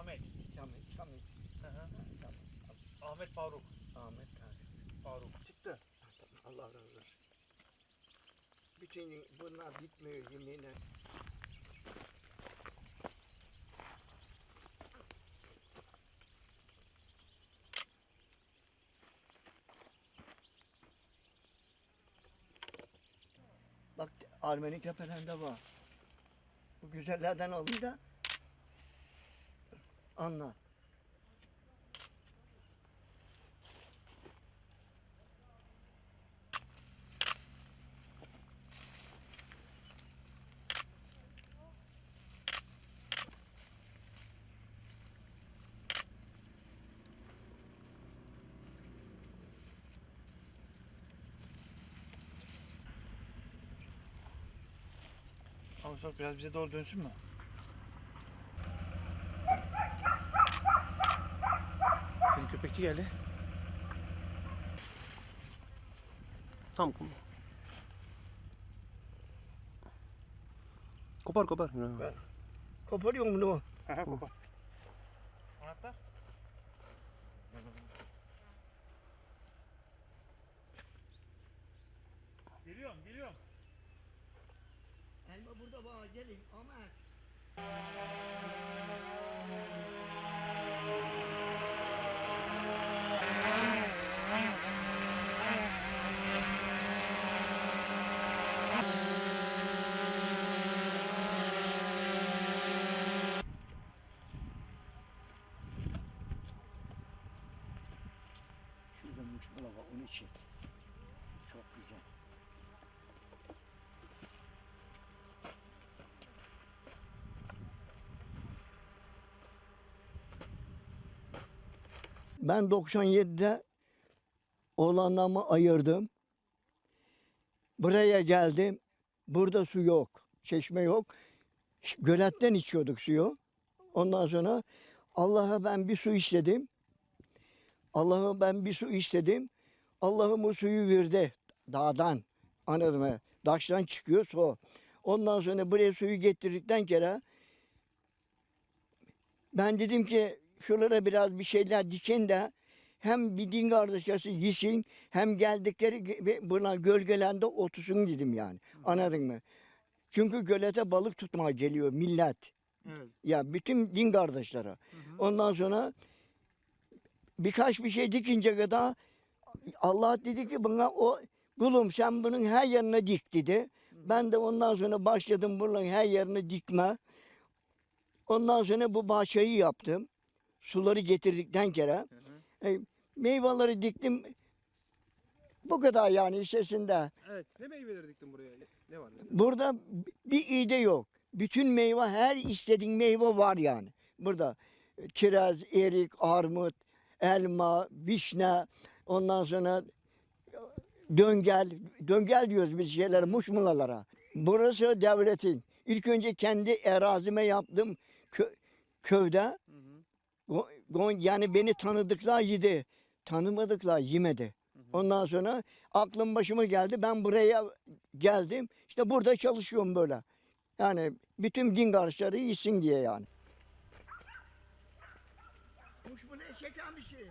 Samet. Samet, Samet. Hı hı. Ha, tamam. Ahmet Faruk. Ahmet abi. Faruk. Çıktı. Tamam. Allah razı olsun. Bütün bunlar bitmiyor yeminle. Bak Armeni tepelerinde var. Bu güzellerden alın da anla. Ağustos biraz bize doğru dönsün mü? Köpekçi geldi. Tamam. Kopar kopar. Ben- Koparıyor mu bunu? Aha baba. Anahtar. Geliyorum, geliyorum. Elma burada var gelin ama Muşmula var onu çek. Çok güzel. Ben 97'de oğlanlarımı ayırdım. Buraya geldim. Burada su yok. Çeşme yok. Göletten içiyorduk suyu. Ondan sonra Allah'a ben bir su istedim. Allah'a ben bir su istedim. Allah'ım o suyu verdi dağdan. Anladın mı? Daştan çıkıyor su. Ondan sonra buraya suyu getirdikten kere ben dedim ki şuralara biraz bir şeyler dikin de hem bir din kardeşası yesin hem geldikleri buna gölgelende otursun dedim yani. Anladın mı? Çünkü gölete balık tutmaya geliyor millet. Evet. Ya bütün din kardeşleri. Ondan sonra birkaç bir şey dikince kadar Allah dedi ki bana o kulum sen bunun her yerine dik dedi. Ben de ondan sonra başladım bunun her yerine dikme. Ondan sonra bu bahçeyi yaptım. Suları getirdikten kere. E, meyveleri diktim. Bu kadar yani içerisinde. Evet. Ne meyveleri diktin buraya? Ne var? Burada bir iğde yok. Bütün meyve her istediğin meyve var yani. Burada kiraz, erik, armut, elma, vişne, ondan sonra döngel, döngel diyoruz biz şeylere, muşmulalara. Burası devletin. İlk önce kendi erazime yaptım kö, köyde. Yani beni tanıdıklar yedi. Tanımadıklar yemedi. Ondan sonra aklım başıma geldi. Ben buraya geldim. İşte burada çalışıyorum böyle. Yani bütün din kardeşleri iyisin diye yani. çeken bir şey.